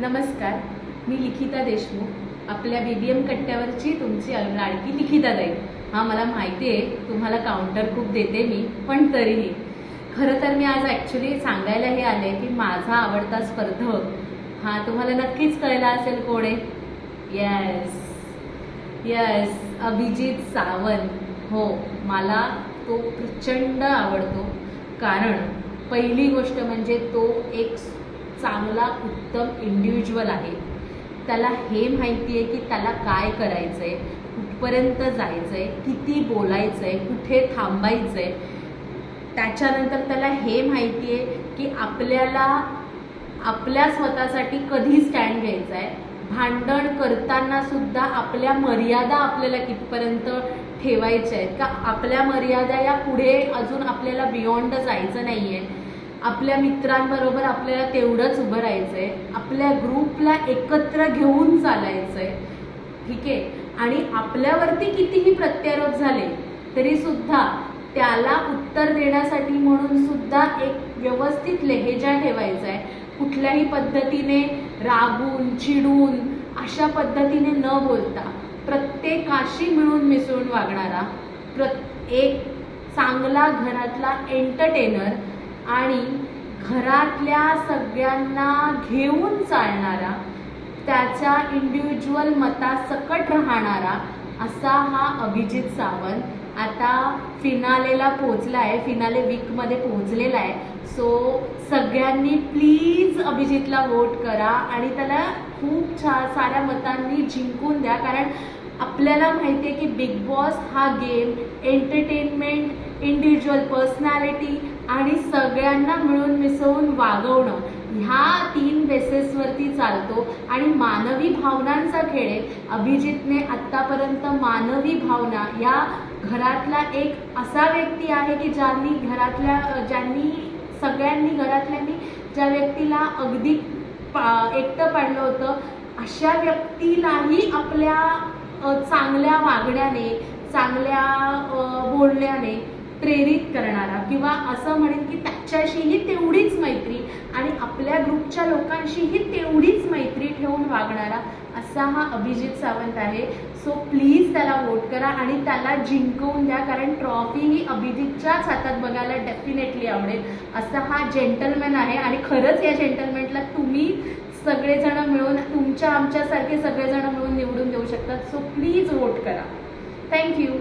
नमस्कार मी लिखिता देशमुख. आपल्या बी बी एम कट्ट्यावरची तुमची लाडकी लिखिता ताई. हा मला माहिती आहे तुम्हाला काउंटर खूप देते मी पण तरीही. खरं तर मी आज ॲक्च्युली सांगायला हे आले की माझा आवडता स्पर्धक हा तुम्हाला नक्कीच कळला असेल कोण आहे? Yes yes Abhijit Sawant. हो मला तो प्रचंड आवडतो. कारण पहिली गोष्ट म्हणजे तो एक चांगला उत्तम इंडिव्हिज्युअल आहे. त्याला हे माहिती आहे की त्याला काय करायचं आहे कुठपर्यंत जायचं आहे किती बोलायचं आहे कुठे थांबायचं आहे त्याच्यानंतर त्याला हे माहिती आहे की आपल्याला आपल्या स्वतःसाठी कधी स्टँड घ्यायचा आहे भांडण करताना सुद्धा आपल्या मर्यादा आपल्याला कितपर्यंत ठेवायच्या आहेत का आपल्या मर्यादा या पुढे अजून आपल्याला बियॉन्ड जायचं नाही आहे आपल्या मित्रांबरोबर आपल्याला तेवढंच उभं राहायचं आहे आपल्या ग्रुपला एकत्र घेऊन चालायचं आहे ठीक आहे? आणि आपल्यावरती कितीही प्रत्यारोप झाले तरी सुद्धा त्याला उत्तर देण्यासाठी म्हणून सुद्धा एक व्यवस्थित लेहेजा ठेवायचा आहे कुठल्याही पद्धतीने रागून चिडून अशा पद्धतीने न बोलता प्रत्येकाशी मिळून मिसळून वागणारा प्र एक चांगला घरातला एंटरटेनर आणि घरातल्या सगळ्यांना घेऊन चालणारा त्याच्या इंडिव्हिज्युअल मतासकट राहणारा असा हा अभिजित सावंत आता फिनालेला पोचला आहे फिनाले वीकमध्ये पोहोचलेला आहे. सो सगळ्यांनी प्लीज अभिजितला वोट करा आणि त्याला खूप छान साऱ्या मतांनी जिंकून द्या. कारण आपल्याला माहिती आहे की बिग बॉस हा गेम एंटरटेनमेंट इंडिव्हिज्युअल पर्सनॅलिटी आणि सगळ्यांना मिळून मिसळून वागवणं. ह्या तीन बेसेसवरती चालतो. आणि मानवी भावनांचा खेळ आहे. अभिजितने आत्तापर्यंत मानवी भावना या घरातला एक असा व्यक्ती आहे की ज्यांनी घरातल्या ज्यांनी सगळ्यांनी घरातल्यांनी ज्या व्यक्तीला अगदी पा एकटं पाडलं होतं अशा व्यक्तीलाही आपल्या चांगल्या वागण्याने चांगल्या बोलण्याने प्रेरित करणारा किंवा असं म्हणेन की त्याच्याशीही तेवढीच मैत्री आणि आपल्या ग्रुपच्या लोकांशीही तेवढीच मैत्री ठेवून वागणारा असा हा अभिजित सावंत आहे. सो प्लीज त्याला वोट करा आणि त्याला जिंकवून द्या कारण ट्रॉफी ही अभिजितच्याच हातात बघायला डेफिनेटली आवडेल असा हा जेंटलमॅन आहे. आणि खरंच या जेंटलमॅनला तुम्ही सगळेजण मिळून तुमच्या आमच्यासारखे सगळेजण मिळून निवडून देऊ शकतात. सो प्लीज वोट करा. Thank you